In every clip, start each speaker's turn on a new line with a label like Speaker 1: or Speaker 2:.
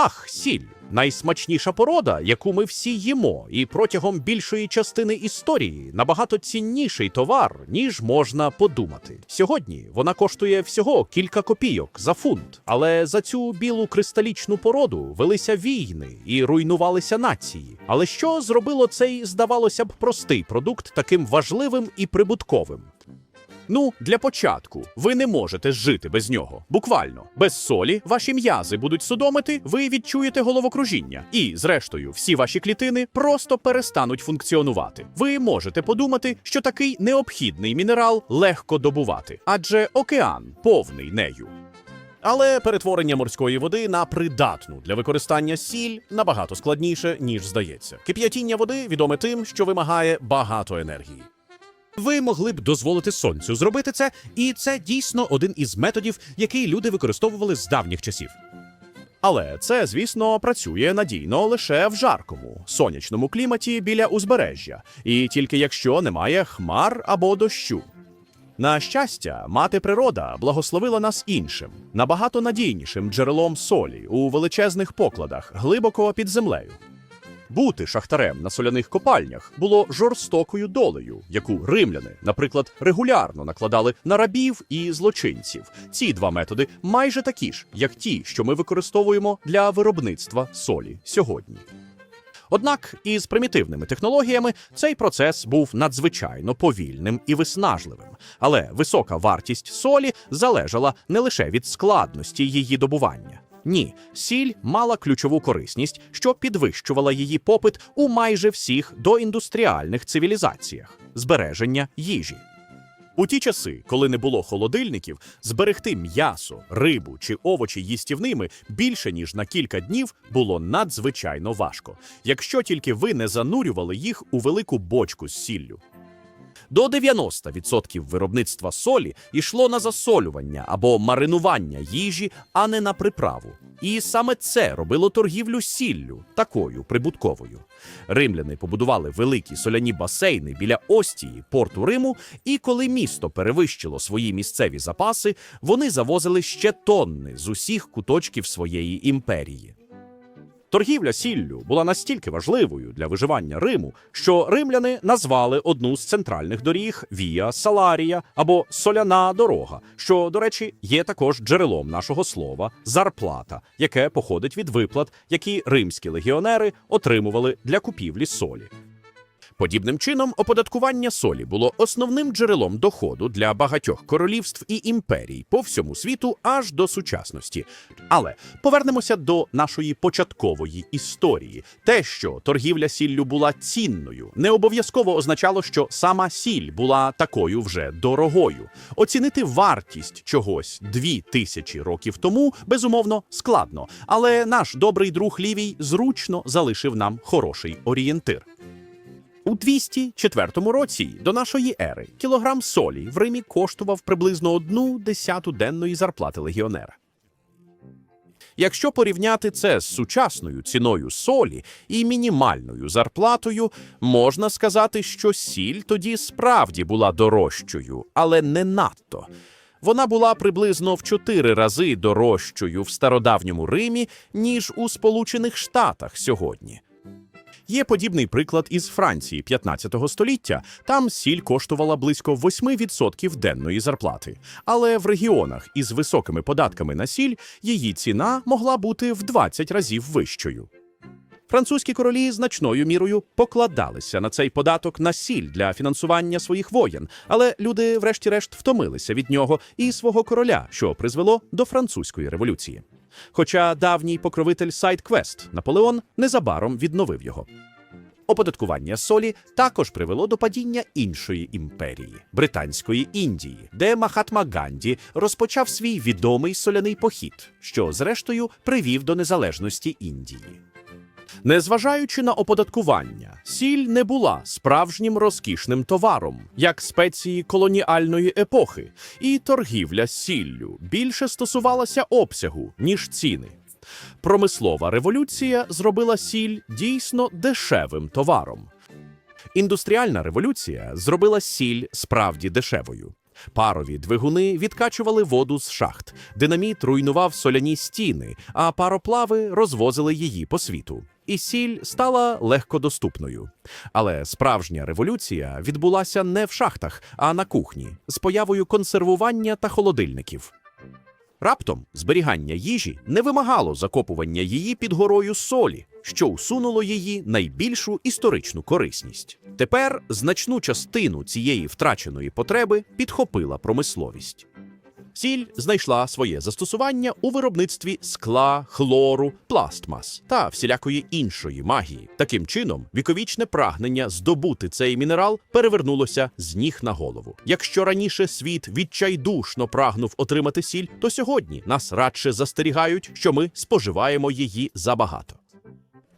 Speaker 1: Ах, сіль найсмачніша порода, яку ми всі їмо, і протягом більшої частини історії набагато цінніший товар, ніж можна подумати. Сьогодні вона коштує всього кілька копійок за фунт, але за цю білу кристалічну породу велися війни і руйнувалися нації. Але що зробило цей, здавалося б, простий продукт таким важливим і прибутковим? Ну, для початку, ви не можете жити без нього. Буквально, без солі ваші м'язи будуть судомити, ви відчуєте головокружіння. І, зрештою, всі ваші клітини просто перестануть функціонувати. Ви можете подумати, що такий необхідний мінерал легко добувати, адже океан повний нею. Але перетворення морської води на придатну для використання сіль набагато складніше, ніж здається. Кип'ятіння води відоме тим, що вимагає багато енергії. Ви могли б дозволити сонцю зробити це, і це дійсно один із методів, який люди використовували з давніх часів. Але це, звісно, працює надійно лише в жаркому, сонячному кліматі біля узбережжя, і тільки якщо немає хмар або дощу. На щастя, мати природа благословила нас іншим, набагато надійнішим джерелом солі у величезних покладах, глибоко під землею. Бути шахтарем на соляних копальнях було жорстокою долею, яку римляни, наприклад, регулярно накладали на рабів і злочинців. Ці два методи майже такі ж, як ті, що ми використовуємо для виробництва солі сьогодні. Однак із примітивними технологіями цей процес був надзвичайно повільним і виснажливим. Але висока вартість солі залежала не лише від складності її добування. Ні, сіль мала ключову корисність, що підвищувала її попит у майже всіх доіндустріальних цивілізаціях збереження їжі. У ті часи, коли не було холодильників, зберегти м'ясо, рибу чи овочі їстівними більше ніж на кілька днів було надзвичайно важко, якщо тільки ви не занурювали їх у велику бочку з сіллю. До 90% виробництва солі йшло на засолювання або маринування їжі, а не на приправу. І саме це робило торгівлю сіллю такою прибутковою. Римляни побудували великі соляні басейни біля Остії, порту Риму, і коли місто перевищило свої місцеві запаси, вони завозили ще тонни з усіх куточків своєї імперії. Торгівля сіллю була настільки важливою для виживання Риму, що римляни назвали одну з центральних доріг Вія Саларія або Соляна дорога, що, до речі, є також джерелом нашого слова зарплата, яке походить від виплат, які римські легіонери отримували для купівлі солі. Подібним чином, оподаткування солі було основним джерелом доходу для багатьох королівств і імперій по всьому світу аж до сучасності. Але повернемося до нашої початкової історії. Те, що торгівля сіллю була цінною, не обов'язково означало, що сама сіль була такою вже дорогою. Оцінити вартість чогось дві тисячі років тому безумовно складно. Але наш добрий друг Лівій зручно залишив нам хороший орієнтир. У 204 році до нашої ери кілограм солі в Римі коштував приблизно одну десяту денної зарплати легіонера. Якщо порівняти це з сучасною ціною солі і мінімальною зарплатою, можна сказати, що сіль тоді справді була дорожчою, але не надто. Вона була приблизно в чотири рази дорожчою в стародавньому Римі, ніж у Сполучених Штатах сьогодні. Є подібний приклад із Франції 15 століття. Там сіль коштувала близько 8% денної зарплати. Але в регіонах із високими податками на сіль її ціна могла бути в 20 разів вищою. Французькі королі значною мірою покладалися на цей податок на сіль для фінансування своїх воєн, але люди, врешті-решт, втомилися від нього і свого короля, що призвело до французької революції. Хоча давній покровитель SideQuest Наполеон незабаром відновив його. Оподаткування солі також привело до падіння іншої імперії британської Індії, де Махатма Ганді розпочав свій відомий соляний похід, що зрештою привів до незалежності Індії. Незважаючи на оподаткування, сіль не була справжнім розкішним товаром, як спеції колоніальної епохи, і торгівля сіллю більше стосувалася обсягу, ніж ціни. Промислова революція зробила сіль дійсно дешевим товаром. Індустріальна революція зробила сіль справді дешевою. Парові двигуни відкачували воду з шахт, динаміт руйнував соляні стіни, а пароплави розвозили її по світу. І сіль стала легкодоступною. Але справжня революція відбулася не в шахтах, а на кухні з появою консервування та холодильників. Раптом зберігання їжі не вимагало закопування її під горою солі, що усунуло її найбільшу історичну корисність. Тепер значну частину цієї втраченої потреби підхопила промисловість. Сіль знайшла своє застосування у виробництві скла, хлору, пластмас та всілякої іншої магії. Таким чином, віковічне прагнення здобути цей мінерал перевернулося з ніг на голову. Якщо раніше світ відчайдушно прагнув отримати сіль, то сьогодні нас радше застерігають, що ми споживаємо її забагато.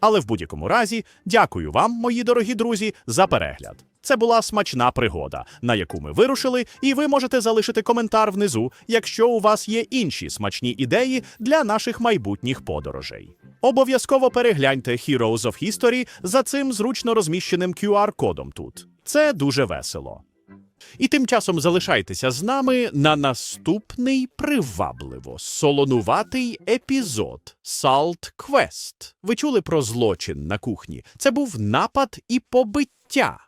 Speaker 2: Але в будь-якому разі, дякую вам, мої дорогі друзі, за перегляд. Це була смачна пригода, на яку ми вирушили, і ви можете залишити коментар внизу, якщо у вас є інші смачні ідеї для наших майбутніх подорожей. Обов'язково перегляньте Heroes of History за цим зручно розміщеним QR-кодом тут. Це дуже весело. І тим часом залишайтеся з нами на наступний привабливо солонуватий епізод Salt Quest. Ви чули про злочин на кухні? Це був напад і побиття.